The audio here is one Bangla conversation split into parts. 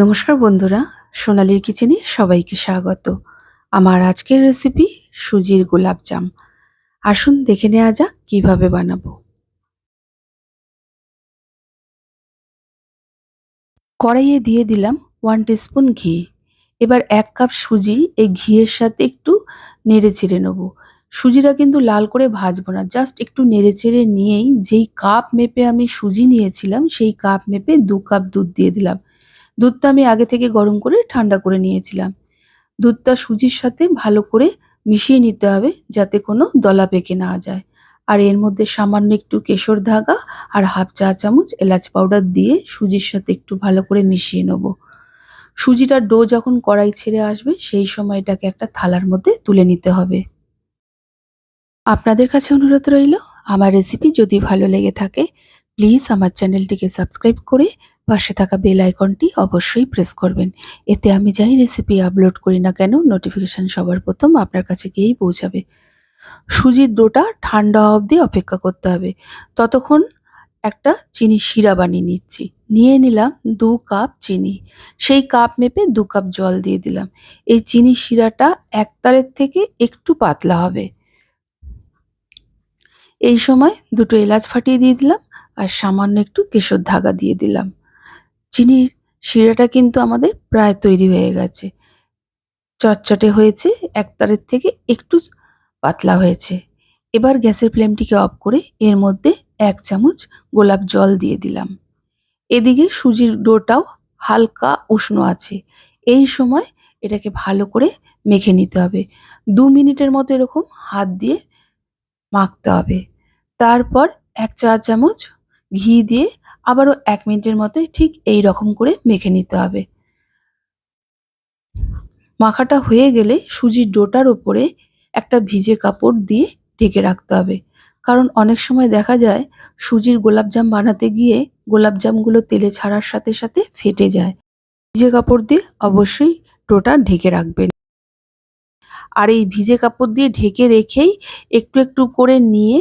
নমস্কার বন্ধুরা, সোনালির কিচেনে সবাইকে স্বাগত। আমার আজকের রেসিপি সুজির গোলাপজাম আসুন দেখে নেওয়া যাক কীভাবে বানাবো। কড়াইয়ে দিয়ে দিলাম ওয়ান টিস্পুন ঘি। এবার এক কাপ সুজি এই ঘিয়ের সাথে একটু নেড়ে চেড়ে নেব। সুজিটা কিন্তু লাল করে ভাজবো না জাস্ট একটু নেড়ে চেড়ে নিয়েই যেই কাপ মেপে আমি সুজি নিয়েছিলাম, সেই কাপ মেপে দু কাপ দুধ দিয়ে দিলাম। দুধটা আমি আগে থেকে গরম করে ঠান্ডা করে নিয়েছিলাম। দুধটা সুজির সাথে ভালো করে মিশিয়ে নিতে হবে যাতে কোনো দলা পেকে না যায়। আর এর মধ্যে সামান্য একটু কেশর ধাগা আর হাফ চা চামচ এলাচ পাউডার দিয়ে সুজির সাথে একটু ভালো করে মিশিয়ে নেব। সুজিটার ডো যখন কড়াই ছেড়ে আসবে, সেই সময় এটাকে একটা থালার মধ্যে তুলে নিতে হবে। আপনাদের কাছে অনুরোধ রইল, আমার রেসিপি যদি ভালো লেগে থাকে প্লিজ আমার চ্যানেলটিকে সাবস্ক্রাইব করে পাশে থাকা বেল আইকনটি অবশ্যই প্রেস করবেন। এতে আমি যাই রেসিপি আপলোড করি না কেন নোটিফিকেশান সবার প্রথম আপনার কাছে গিয়েই পৌঁছাবে। সুজির ডোটা ঠান্ডা অবধি অপেক্ষা করতে হবে। ততক্ষণ একটা চিনি শিরা বানিয়ে নিচ্ছি। নিয়ে নিলাম দু কাপ চিনি। সেই কাপ মেপে দু কাপ জল দিয়ে দিলাম। এই চিনি শিরাটা এক তারের থেকে একটু পাতলা হবে। এই সময় দুটো এলাচ ফাটিয়ে দিয়ে দিলাম আর সামান্য একটু কেশর ধাগা দিয়ে দিলাম। চিনির শিরাটা কিন্তু আমাদের প্রায় তৈরি হয়ে গেছে। চটচটে হয়েছে, এক তারের থেকে একটু পাতলা হয়েছে। এবার গ্যাসের ফ্লেমটিকে অফ করে এর মধ্যে এক চামচ গোলাপ জল দিয়ে দিলাম। এদিকে সুজির ডোটাও হালকা উষ্ণ আছে। এই সময় এটাকে ভালো করে মেখে নিতে হবে। দু মিনিটের মতো এরকম হাত দিয়ে মাখতে হবে। তারপর এক চা চামচ ঘি দিয়ে আবারও এক মিনিটের মতো ঠিক এই রকম করে মেখে নিতে হবে। মাখাটা হয়ে গেলে সুজির ডোটার ওপরে একটা ভিজে কাপড় দিয়ে ঢেকে রাখতে হবে। কারণ অনেক সময় দেখা যায়, সুজির গোলাপজাম বানাতে গিয়ে গোলাপজামগুলো তেলে ছাড়ার সাথে সাথে ফেটে যায়। ভিজে কাপড় দিয়ে অবশ্যই ডোটা ঢেকে রাখবেন। আর এই ভিজে কাপড় দিয়ে ঢেকে রেখেই একটু একটু করে নিয়ে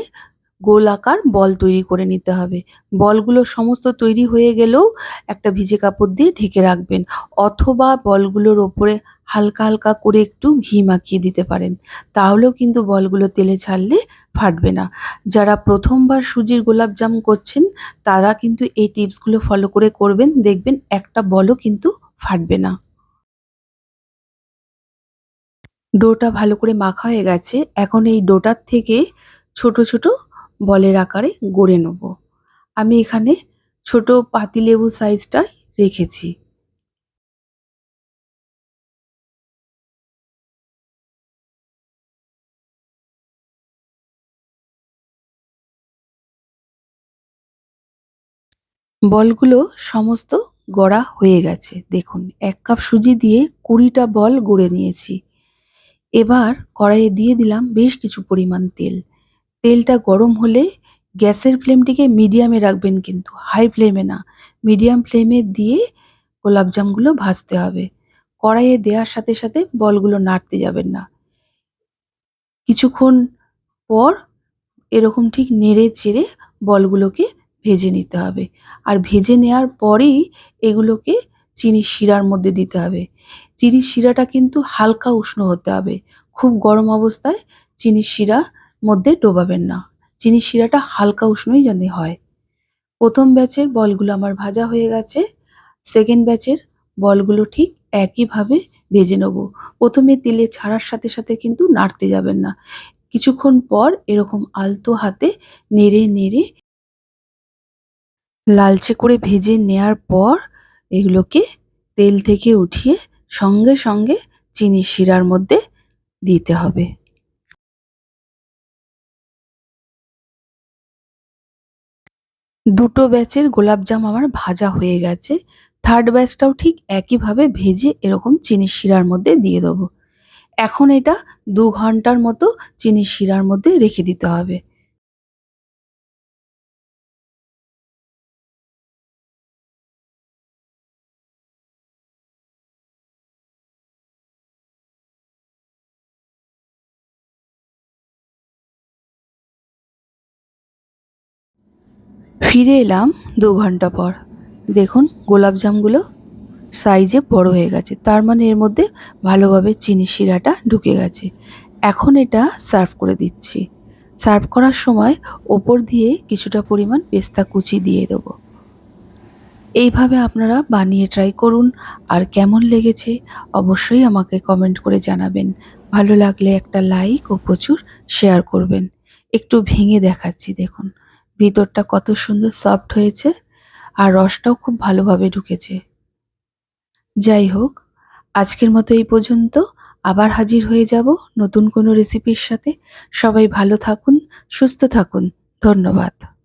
গোল আকার বল তৈরি করে নিতে হবে। বলগুলো সমস্ত তৈরি হয়ে গেলেও একটা ভিজে কাপড় দিয়ে ঢেকে রাখবেন অথবা বলগুলোর ওপরে হালকা হালকা করে একটু ঘি মাখিয়ে দিতে পারেন। তাহলেও কিন্তু বলগুলো তেলে ছাড়লে ফাটবে না। যারা প্রথমবার সুজির গোলাপজাম করছেন, তারা কিন্তু এই টিপসগুলো ফলো করে করবেন, দেখবেন একটা বলও কিন্তু ফাটবে না। ডোটা ভালো করে মাখা হয়ে গেছে। এখন এই ডোটার থেকে ছোট ছোট বলের আকারে গড়ে নেব। আমি এখানে ছোট পাতিলেবু সাইজটা রেখেছি। বলগুলো সমস্ত গড়া হয়ে গেছে। দেখুন, এক কাপ সুজি দিয়ে কুড়িটা বল গড়ে নিয়েছি। এবার কড়াইয়ে দিয়ে দিলাম বেশ কিছু পরিমাণ তেল। তেলটা গরম হলে গ্যাসের ফ্লেমটিকে মিডিয়ামে রাখবেন কিন্তু, হাই ফ্লেমে না। মিডিয়াম ফ্লেমে দিয়ে গোলাপজামগুলো ভাজতে হবে। কড়াইয়ে দেওয়ার সাথে সাথে বলগুলো নাড়তে যাবেন না। কিছুক্ষণ পর এরকম ঠিক নেড়ে চেড়ে বলগুলোকে ভেজে নিতে হবে। আর ভেজে নেওয়ার পরেই এগুলোকে চিনির শিরার মধ্যে দিতে হবে। চিনির শিরাটা কিন্তু হালকা উষ্ণ হতে হবে। খুব গরম অবস্থায় চিনির শিরা মধ্যে ডোবাবেন না চিনির শিরাটা হালকা উষ্ণই যেন হয়। প্রথম ব্যাচের বলগুলো আমার ভাজা হয়ে গেছে, সেকেন্ড ব্যাচের বলগুলো ঠিক একইভাবে ভেজে নেব। প্রথমে তেলে ছাড়ার সাথে সাথে কিন্তু নাড়তে যাবেন না। কিছুক্ষণ পর এরকম আলতো হাতে নেড়ে নেড়ে লালচে করে ভেজে নেয়ার পর এগুলোকে তেল থেকে উঠিয়ে সঙ্গে সঙ্গে চিনির শিরার মধ্যে দিতে হবে। দুটো ব্যাচের গোলাপজাম আমার ভাজা হয়ে গেছে। থার্ড ব্যাচটাও ঠিক একইভাবে ভেজে এরকম চিনির শিরার মধ্যে দিয়ে দেবো। এখন এটা দু ঘণ্টার মতো চিনির শিরার মধ্যে রেখে দিতে হবে। ফিরে এলাম দু ঘণ্টা পর। দেখুন গোলাপজামগুলো সাইজে বড় হয়ে গেছে। তার মানে এর মধ্যে ভালোভাবে চিনি শিরাটা ঢুকে গেছে। এখন এটা সার্ভ করে দিচ্ছি। সার্ভ করার সময় ওপর দিয়ে কিছুটা পরিমাণ পেস্তা কুচি দিয়ে দেবো। এইভাবে আপনারা বানিয়ে ট্রাই করুন। আর কেমন লেগেছে অবশ্যই আমাকে কমেন্ট করে জানাবেন। ভালো লাগলে একটা লাইক ও প্রচুর শেয়ার করবেন। একটু ভেঙে দেখাচ্ছি, দেখুন। ভিতরটা কত সুন্দর সফট হয়েছে আর রসটাও খুব ভালোভাবে ঢুকেছে। যাই হোক, আজকের মতো এই পর্যন্ত আবার হাজির হয়ে যাব নতুন কোনো রেসিপির সাথে। সবাই ভালো থাকুন, সুস্থ থাকুন। ধন্যবাদ।